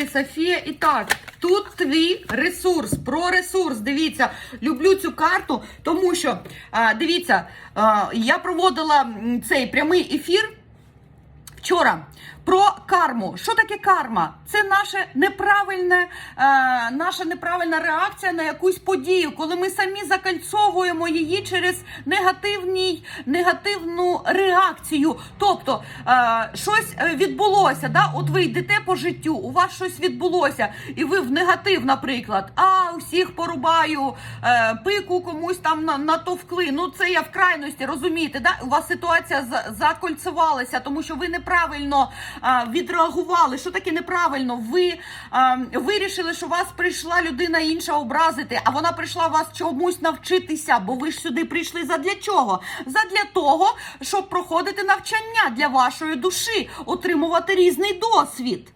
Лері Софія. І так, тут твій ресурс, про ресурс. Дивіться, люблю цю карту, тому що дивіться, я проводила цей прямий ефір. Вчора про карму. Що таке карма? Це наше неправильне, е, наша неправильна реакція на якусь подію, коли ми самі закальцовуємо її через негативний, негативну реакцію. Тобто е, щось е, відбулося. Да? От ви йдете по життю, у вас щось відбулося, і ви в негатив, наприклад, а всіх порубаю, е, пику комусь там на- натовкли. Ну це я в крайності, розумієте, да? У вас ситуація за- закольцевалася, тому що ви неправильно відреагували. Що таке неправильно? Ви вирішили, що вас прийшла людина інша образити, а вона прийшла вас чомусь навчитися, бо ви ж сюди прийшли задля чого? Задля того, щоб проходити навчання для вашої душі, отримувати різний досвід.